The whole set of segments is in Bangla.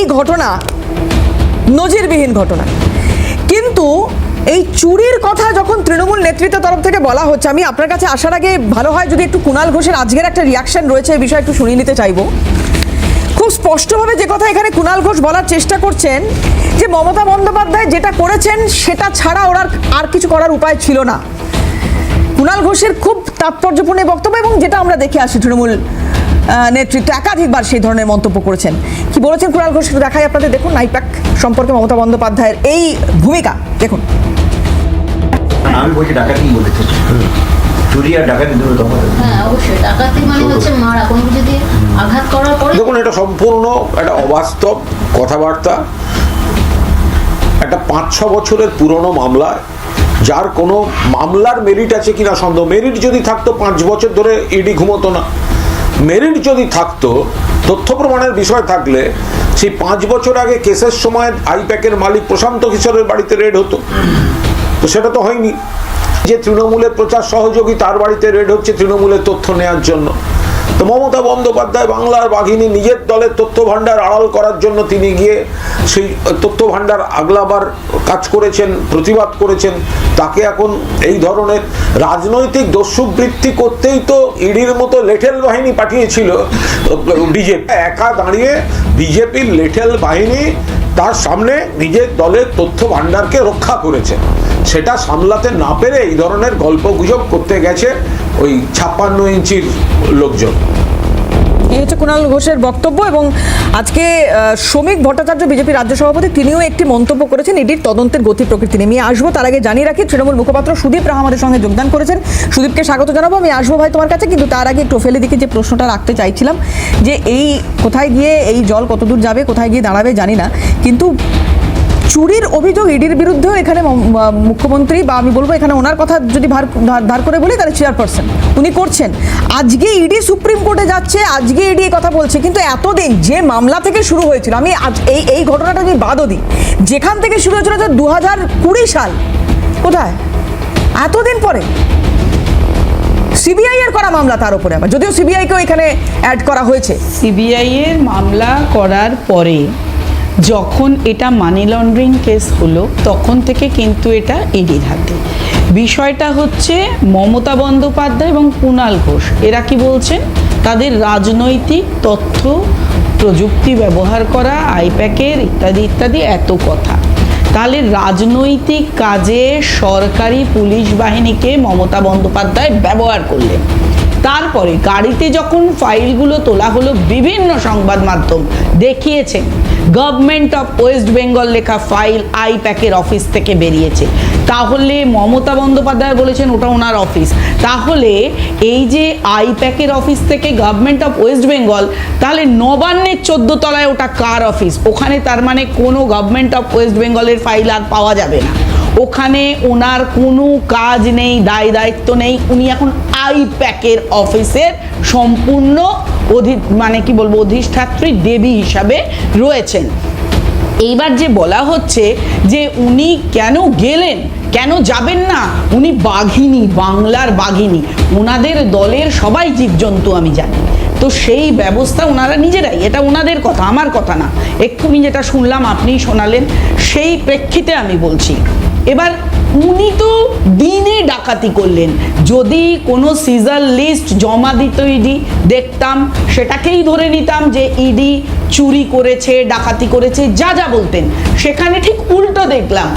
এই ঘটনা নজিরবিহীন ঘটনা। কিন্তু এই চুরির কথা যখন তৃণমূল নেতৃত্বের তরফ থেকে বলা হচ্ছে, আমি আপনার কাছে আসার আগে ভালো হয় যদি একটু কুণাল ঘোষের আজকের একটা রিয়াকশন রয়েছে এই বিষয়ে একটু শুনিয়ে নিতে চাইব। খুব স্পষ্টভাবে যে কথা এখানে কুণাল ঘোষ বলার চেষ্টা করছেন যে মমতা বন্দ্যোপাধ্যায় যেটা করেছেন, সেটা ছাড়া ওনার আর কিছু করার উপায় ছিল না। কুণাল ঘোষের খুব তাৎপর্যপূর্ণ বক্তব্য এবং যেটা আমরা দেখে আসি তৃণমূল নেতৃত্ব একাধিকবার সেই ধরনের মন্তব্য করেছেন। কি বলেছেন কুণাল ঘোষ দেখাই আপনাদের? দেখুন নাইপ্যাক সম্পর্কে মমতা বন্দ্যোপাধ্যায়ের এই ভূমিকা। দেখুন। আমি বলছি ডাকাতি বলেছে চুরি আর ডাকাতি দুটো তফাৎ হ্যাঁ অবশ্যই। ডাকাতি মানে হচ্ছে মারা। কোনো দিয়ে আঘাত করার পরে দেখুন এটা সম্পূর্ণ একটা অবাস্তব কথাবার্তা। একটা পাঁচ ছ বছরের পুরনো মামলা যার কোনো মামলার মেরিট আছে কিনা সন্দেহ। মেরিট যদি থাকতো পাঁচ বছর ধরে ইডি ঘুমতো না। মেরিট যদি থাকতো, তথ্য প্রমাণের বিষয় থাকলে সেই পাঁচ বছর আগে কেসের সময় আইপ্যাকের মালিক প্রশান্ত কিশোরের বাড়িতে রেড হতো। তো সেটা তো হয়নি। যে তৃণমূলের প্রচার সহযোগী তার বাড়িতে রেড হচ্ছে তৃণমূলের তথ্য নেওয়ার জন্য। তো মমতা বন্দ্যোপাধ্যায় বাংলার বাঘিনী নিজের দলের তথ্য ভাণ্ডার আড়াল করার জন্য তিনি গিয়ে সেই তথ্য ভাণ্ডার আগলাবার কাজ করেছেন, প্রতিবাদ করেছেন। তাকে এখন এই ধরনের রাজনৈতিক দস্যুবৃত্তি করতেই তো ইডির মতো লেঠেল বাহিনী পাঠিয়েছিল বিজেপি। একা দাঁড়িয়ে বিজেপির লেঠেল বাহিনী তার সামনে নিজের দলের তথ্য ভাণ্ডারকে রক্ষা করেছে। সেটা সামলাতে না পেরে এই ধরনের গল্প গুজব করতে গেছে ওই ছাপ্পান্ন ইঞ্চির লোকজন। এই হচ্ছে কুণাল ঘোষের বক্তব্য এবং আজকে শ্রমিক ভট্টাচার্য, বিজেপি রাজ্য সভাপতি, তিনিও একটি মন্তব্য করেছেন ইডির তদন্তের গতি প্রকৃতি নিয়ে। আমি আসব, তার আগে জানিয়ে রাখি, তৃণমূল মুখপাত্র সুদীপ রাহা আমাদের সঙ্গে যোগদান করেছেন। সুদীপকে স্বাগত জানাব। আমি আসব ভাই তোমার কাছে, কিন্তু তার আগে একটু ফেলে দিকে যে প্রশ্নটা রাখতে চাইছিলাম, যে এই কোথায় গিয়ে, এই জল কতদূর যাবে, কোথায় গিয়ে দাঁড়াবে জানি না। কিন্তু চুরির অভিযোগ ইডির বিরুদ্ধেও এখানে মুখ্যমন্ত্রী বা আমি বলব এখানে ওনার কথা যদি ভার ধার- করে বলি তাহলে চেয়ারপারসন উনি করছেন। আজকে ইডি সুপ্রিম কোর্টে যাচ্ছে, আজকে ইডি কথা বলছে। কিন্তু এতদিন যে মামলা থেকে শুরু হয়েছিল, আমি আজ এই এই ঘটনাটা আমি বাদও দিই, যেখান থেকে শুরু হয়েছিল দু হাজার কুড়ি সাল, কোথায়? এতদিন পরে। সিবিআই এর করা মামলা তার উপরে আবার, যদিও সিবিআই সিবিআইকেও এখানে অ্যাড করা হয়েছে। সিবিআই এর মামলা করার পরে যখন এটা মানি লন্ডারিং কেস হলো, তখন থেকে কিন্তু এটা ইডির হাতে। বিষয়টা হচ্ছে মমতা বন্দ্যোপাধ্যায় এবং কুণাল ঘোষ। এরা কি বলছেন? তাদের রাজনৈতিক তথ্য, প্রযুক্তি ব্যবহার করা, আইপ্যাকের ইত্যাদি ইত্যাদি এত কথা। তাহলে রাজনৈতিক কাজে সরকারি পুলিশ বাহিনীকে মমতা বন্দ্যোপাধ্যায় ব্যবহার করলেন। তারপরে গাড়িতে যখন ফাইলগুলো তোলা হলো, বিভিন্ন সংবাদ মাধ্যম দেখিয়েছেন। গভর্নমেন্ট অফ ওয়েস্ট বেঙ্গল লেখা ফাইল আই প্যাকের অফিস থেকে বেরিয়েছে। তাহলে মমতা বন্দ্যোপাধ্যায় বলেছেন ওটা ওনার অফিস তাহলে এই যে আই প্যাকের অফিস থেকে গভর্নমেন্ট অফ ওয়েস্ট বেঙ্গল তাহলে নবান্নের চোদ্দ তলায় ওটা কার অফিস ওখানে তার মানে কোনো গভর্নমেন্ট অফ ওয়েস্ট বেঙ্গলের ফাইল আর পাওয়া যাবে না। ওখানে ওনার কোনো কাজ নেই, দায় দায়িত্ব নেই। উনি এখন আই প্যাকের অফিসের সম্পূর্ণ অধি মানে কি বলব, অধিষ্ঠাত্রী দেবী হিসাবে রয়েছেন। এইবার যে বলা হচ্ছে যে উনি কেন গেলেন, কেন যাবেন না, উনি বাঘিনী, বাংলার বাঘিনী। ওনাদের দলের সবাই জীবজন্তু, আমি জানি। তো সেই ব্যবস্থা ওনারা নিজেরাই, এটা ওনাদের কথা, আমার কথা না। এক্ষুনি যেটা শুনলাম আপনি শোনালেন, সেই প্রেক্ষিতে আমি বলছি। এবার উনি তো দিনে ডাকাতি করলেন। যদি কোনো সিজার লিস্ট জমা দিত ইডি, দেখতাম, সেটাকেই ধরে নিতাম যে ইডি চুরি করেছে, ডাকাতি করেছে, যা যা বলতেন। সেখানে ঠিক উল্টো দেখলাম,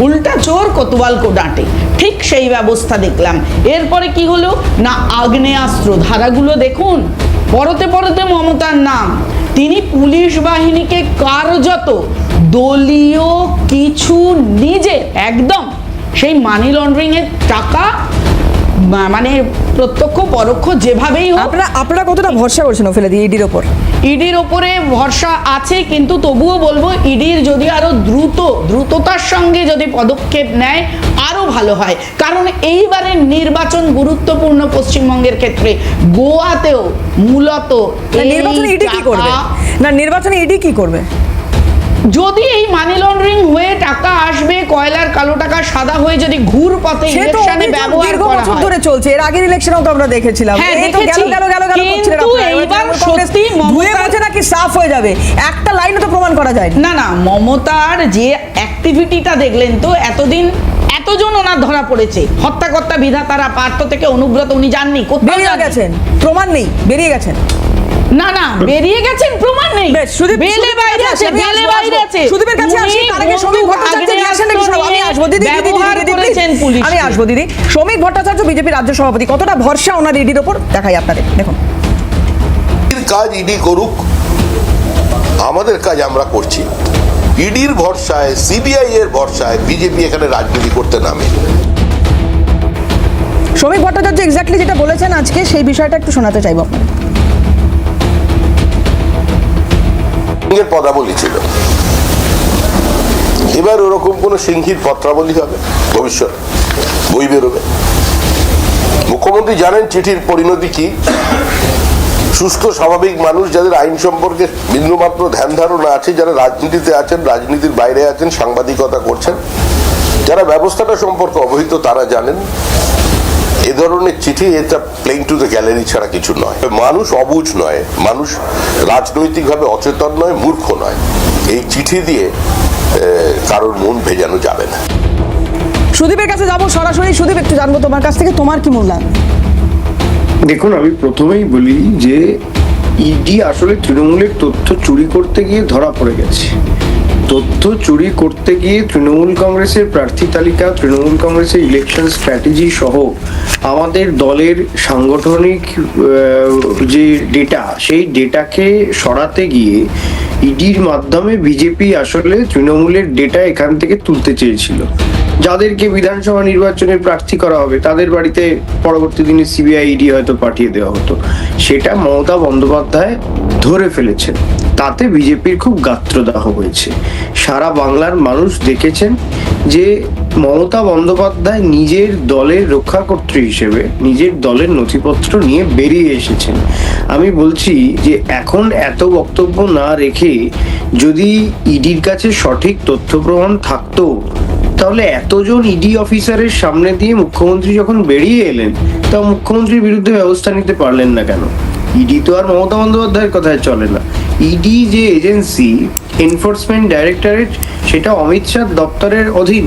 উল্টা চোর কোতোয়াল কো ডাঁটে। ঠিক সেই ব্যবস্থা দেখলাম। এরপরে কি হলো? না, আগ্নেয়াস্ত্র। ধারাগুলো দেখুন। পরতে পরতে মমতার নাম। তিনি পুলিশ বাহিনীকে কার্যত দলীয় কিছু নিজে একদম সেই মানি লন্ড্রিং এর টাকা মানে প্রত্যক্ষ পরোক্ষ যেভাবেই হোক। আপনারা আপনারা কতটা ভরসা করছেন ফেলে দিয়ে ইডির ওপর? ইডির ওপরে ভরসা আছে কিন্তু তবুও বলব ইডির যদি আরও দ্রুত দ্রুততার সঙ্গে যদি পদক্ষেপ নেয় আরও ভালো হয়। কারণ এইবারের নির্বাচন গুরুত্বপূর্ণ পশ্চিমবঙ্গের ক্ষেত্রে। গোয়াতেও মূলত নির্বাচনে ইডি কি করবে? না নির্বাচনে ইডি কি করবে? যদি এই মানি লন্ডারিং হয়ে টাকা আসবে কয়লার কালো টাকা সাদা হয়ে যদি ঘুর পথে ইলেকশনে ব্যবহার করা হয়। ধরে চলছে। এর আগের ইলেকশনেও তো আমরা দেখেছিলাম। হ্যাঁ, এই তো। গেল গেল গেল গেল কিন্তু এইবার সত্যি ধুয়ে মুছে নাকি সাফ হয়ে যাবে? একটা লাইনে তো প্রমাণ করা যায়নি। না না মমতার যে অ্যাক্টিভিটিটা দেখলেন তো এতদিন এতজন ওনার ধরা পড়েছে। হত্যাকর্তা বিধাতারা পার্থ থেকে অনুব্রত উনি যাননি কোথাও গেছেন। প্রমাণ নেই বেরিয়ে গেছেন। না না বেরিয়ে গেছেন প্রমাণ নেই। সুদীপ- বেলে বাইরে আছে বেলে বাইরে আছে। সুদীপের কাছে আসি, তার আগে শ্রমিক ভট্টাচার্য নিয়ে আসেন নাকি সব? আমি আসব, দিদি, দিদি, দিদি, করেছেন পুলিশ আমি আসব দিদি। শ্রমিক ভট্টাচার্য বিজেপি রাজ্য সভাপতি কতটা ভরসা ওনার ইডির ওপর? দেখাই আপনাদের দেখুন। কাজ ইডি করুক আমাদের কাজ আমরা করছি। ইডির ভরসায় সিবিআই এর ভরসায় বিজেপি এখানে রাজনীতি করতে নামে। শ্রমিক ভট্টাচার্য এক্স্যাক্টলি যেটা বলেছেন আজকে সেই বিষয়টা একটু শোনাতে চাইব আপনাদের। সিংহের পদাবলী ছিল। এবার ওরকম কোন সিংহীর পত্রাবলী হবে? ভবিষ্যৎ। বই বেরোবে। মুখ্যমন্ত্রী জানেন চিঠির পরিণতি কি? সুস্থ, স্বাভাবিক মানুষ যাদের আইন সম্পর্কে বিন্দুমাত্র ধ্যান ধারণা আছে, যারা রাজনীতিতে আছেন, রাজনীতির বাইরে আছেন, সাংবাদিকতা করছেন, যারা ব্যবস্থাটা সম্পর্কে অবহিত, তারা জানেন এ ধরনের চিঠি এটা প্লেইং টু দ্য গ্যালারি ছাড়া কিছু নয়। মানুষ অবুঝ নয় মানুষ রাজনৈতিকভাবে অচেতন নয় মূর্খ নয়। এই চিঠি দিয়ে কারোর মন ভেজানো যাবে না। সুদীপের কাছে যাব সরাসরি। সুদীপ একটু জানব তোমার কাছ থেকে তোমার কি মূল্যায়ন? দেখুন আমি প্রথমেই বলি যে ইডি আসলে তৃণমূলের তথ্য চুরি করতে গিয়ে ধরা পড়ে গেছে। তথ্য চুরি করতে গিয়ে তৃণমূল কংগ্রেসের প্রার্থী তালিকা, তৃণমূল কংগ্রেসের ইলেকশন স্ট্র্যাটেজি সহ আমাদের দলের সাংগঠনিক যে ডেটা সেই ডেটাকে সরাতে গিয়ে ইডির মাধ্যমে বিজেপি আসলে তৃণমূলের ডেটা এখান থেকে তুলতে চেয়েছিল। যাদেরকে বিধানসভা নির্বাচনে প্রার্থী করা হবে, তাদের বাড়িতে পরবর্তী দিনে সিবিআই ইডি হয়তো পাঠিয়ে দেওয়া হতো। সেটা মমতা বন্দ্যোপাধ্যায় ধরে ফেলেছেন। তাতে বিজেপির খুব গাত্রদাহ হয়েছে। সারা বাংলার মানুষ দেখেছেন যে মমতা বন্দ্যোপাধ্যায় নিজের দলের রক্ষাকর্ত্রী হিসেবে, নিজের দলের নথিপত্র নিয়ে বেরিয়ে এসেছেন। আমি বলছি যে এখন এত বক্তব্য না রেখে যদি ইডির কাছে সঠিক তথ্য প্রমাণ থাকতো, তাহলে এতজন ইডি অফিসারের সামনে দিয়ে মুখ্যমন্ত্রী যখন বেরিয়ে এলেন, তা মুখ্যমন্ত্রীর বিরুদ্ধে ব্যবস্থা নিতে পারলেন না কেন? ইডি তো আর মমতা বন্দ্যোপাধ্যায়ের কথায় চলে না। ইডি যে এজেন্সি এনফোর্সমেন্ট ডাইরেক্টরেট সেটা অমিত শাহ দপ্তরের অধীন।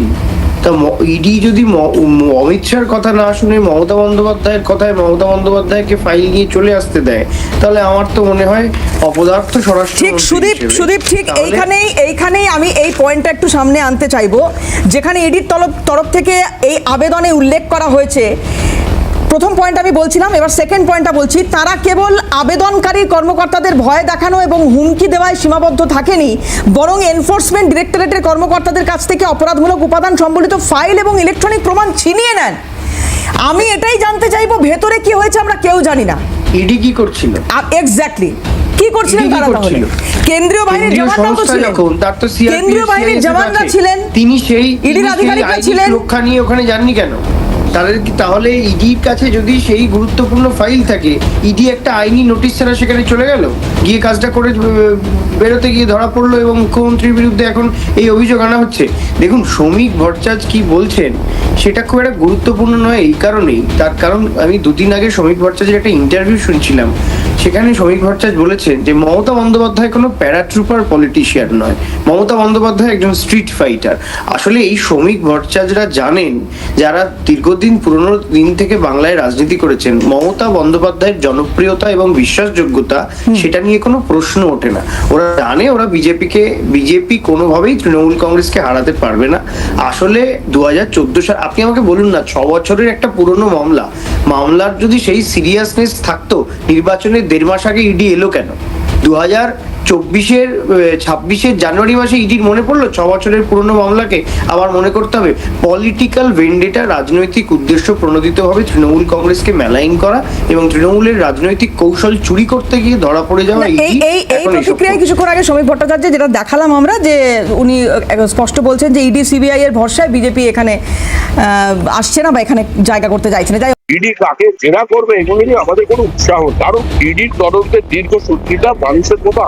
তা ইডি যদি ম- ম- অমিত শাহর কথা না শুনে মমতা বন্দ্যোপাধ্যায়ের কথায় মমতা বন্দ্যোপাধ্যায়কে ফাইল নিয়ে চলে আসতে দেয় তাহলে আমার তো মনে হয় অপদার্থ স্বরাষ্ট্র ঠিক সুদীপ সুদীপ ঠিক এইখানেই এইখানেই আমি এই পয়েন্টটা একটু সামনে আনতে চাইব। যেখানে ইডির তরফ তরফ থেকে এই আবেদনে উল্লেখ করা হয়েছে প্রথম পয়েন্ট আমি বলছিলাম এবার সেকেন্ড পয়েন্টটা বলছি। তারা কেবল আবেদনকারী কর্মকর্তাদের ভয় দেখানো এবং হুমকি দেওয়ায় সীমাবদ্ধ থাকেনি বরং এনফোর্সমেন্ট ডিরেক্টরেটের কর্মকর্তাদের কাছ থেকে অপরাধমূলক উপাদান সম্বলিত ফাইল এবং ইলেকট্রনিক প্রমাণ ছিনিয়ে নেন। আমি এটাই জানতে চাইব ভেতরে কি হয়েছে আমরা কেউ জানি না। ইডি কি করছিল? এক্স্যাক্টলি কি করছিলেন তারা তাহলে? কেন্দ্রীয় বাহিনীর জওয়ানরাও তো ছিলেন। তার তো কেন্দ্রীয় বাহিনীর জওয়ানরা ছিলেন। তিনি সেই ইডির আধিকারিকরা ছিলেন। সুরক্ষা নিয়ে ওখানে যাননি কেন? তাদের তাহলে ইডির কাছে যদি সেই গুরুত্বপূর্ণ ফাইল থাকে, ইডি একটা আইনি নোটিশ ছাড়া সেখানে চলে গেল? গিয়ে কাজটা করে বেরোতে গিয়ে ধরা পড়ল এবং মুখ্যমন্ত্রীর বিরুদ্ধে এখন এই অভিযোগ আনা হচ্ছে। দেখুন, শ্রমিক ভট্টাচার্য কি বলছেন, সেটা খুব একটা গুরুত্বপূর্ণ নয়, এই কারণেই। তার কারণ, আমি দুদিন আগে শ্রমিক ভট্টাচার্যের একটা ইন্টারভিউ শুনছিলাম। সেখানে শ্রমিক ভট্টাচার্য বলেছেন যে মমতা বন্দ্যোপাধ্যায় কোনো প্যারাট্রুপার পলিটিশিয়ান নয়। মমতা বন্দ্যোপাধ্যায় একজন স্ট্রিট ফাইটার আসলে এই শ্রমিক ভট্টাচার্যরা জানেন যারা দীর্ঘদিন পুরনো দিন থেকে বাংলায় রাজনীতি করেছেন মমতা বন্দ্যোপাধ্যায়ের জনপ্রিয়তা এবং বিশ্বাসযোগ্যতা সেটা নিয়ে কোনো প্রশ্ন ওঠে না। ওরা জানে ওরা বিজেপিকে বিজেপি কোনোভাবেই তৃণমূল কংগ্রেসকে হারাতে পারবে না। আসলে দু হাজার চোদ্দ সাল আপনি আমাকে বলুন না ছ বছরের একটা পুরনো মামলা মামলার যদি সেই সিরিয়াসনেস থাকতো নির্বাচনের দেড় মাস আগে ইডি এলো কেন? দু হাজার চব্বিশের ছাব্বিশের জানুয়ারি মাসে ইডির মনে পড়ল? ছ বছরের পুরনো মামলাকে আবার মনে করতে হবে। পলিটিক্যাল ভেন্ডেটা রাজনৈতিক উদ্দেশ্য প্রণোদিতভাবে তৃণমূল কংগ্রেসকে মেলাইন করা এবং তৃণমূলের রাজনৈতিক কৌশল চুরি করতে গিয়ে ধরা পড়ে যাওয়া এই এই এই প্রতিক্রিয়ায় কিছুক্ষণ আগে শ্রমিক ভট্টাচার্য যেটা দেখালাম আমরা যে উনি স্পষ্ট বলছেন যে ইডি সিবিআই এর ভরসায় বিজেপি এখানে আহ, আসছে না বা এখানে জায়গা করতে চাইছে না। যাই হোক, ইডি কাকে জেরা করবে এগুলো নিয়ে আমাদের কোনো উৎসাহ। কারণ ইডির তদন্তের দীর্ঘ সূত্রিটা মানুষের মতো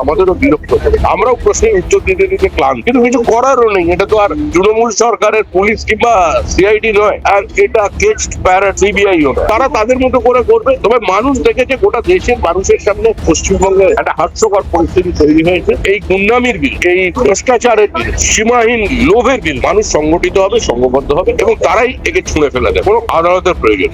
বিরক্ত আমরাও উত্তর দিতে দিতে কিন্তু কিছু করারও নেই। এটা তো আর তৃণমূল সরকারের পুলিশ কিংবা সিআইডি নয়। আর এটা কেস্ট সিবিআই তারা তাদের মতো করে করবে। তবে মানুষ দেখেছে গোটা দেশের মানুষের সামনে পশ্চিমবঙ্গে একটা হাস্যকর পরিস্থিতি তৈরি হয়েছে। এই গুন্ডামির বিল, এই ভ্রষ্টাচারের বিল, সীমাহীন লোভের বিল মানুষ সংগঠিত হবে, সংঘবদ্ধ হবে এবং তারাই একে ছুঁড়ে ফেলা যায় কোনো আদালতের প্রয়োজন।